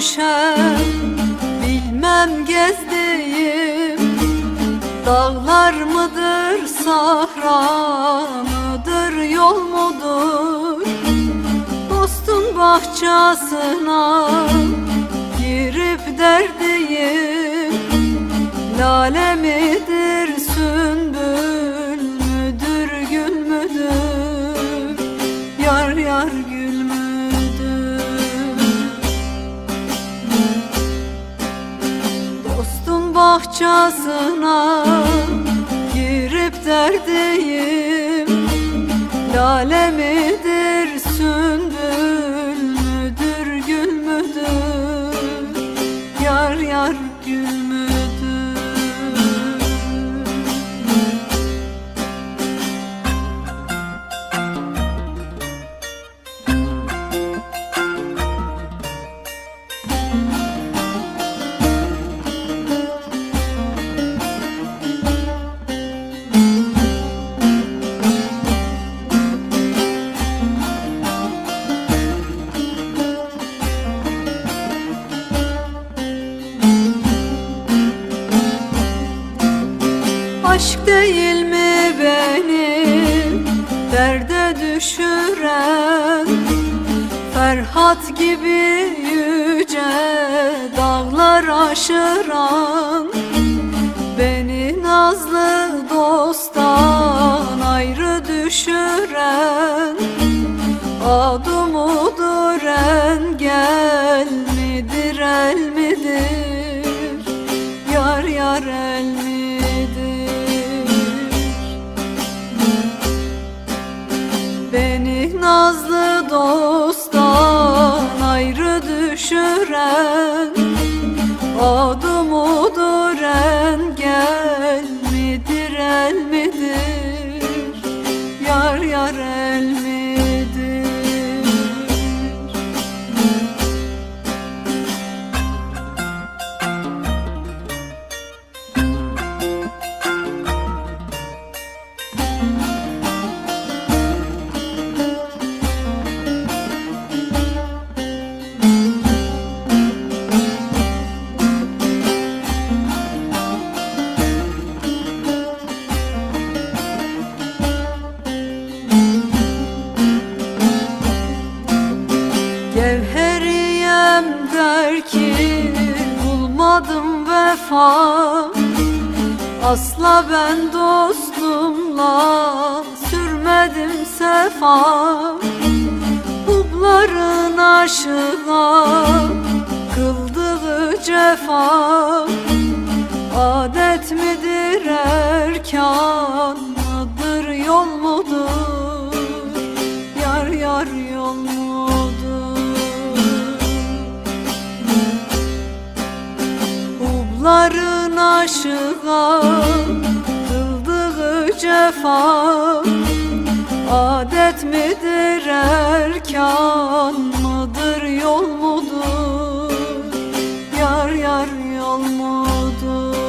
düşer Bilmem gezdiğim Dağlar mıdır, sahra mıdır, yol mudur? Dostun bahçesine girip derdiyim Lale Dostun Aşk değil mi beni derde düşüren Ferhat gibi yüce dağlar aşıran Beni nazlı dosttan ayrı düşüren Adım odur engel midir el midir? Yar yar el midir nazlı dosttan ayrı düşüren Adım Gevheriyem der ki bulmadım vefa. Asla ben dostumla sürmedim sefa. Hubların aşığa Varın aşığa kıldığı cefa. Adet midir erkan mıdır yol mudur? Yar yar yol mudur?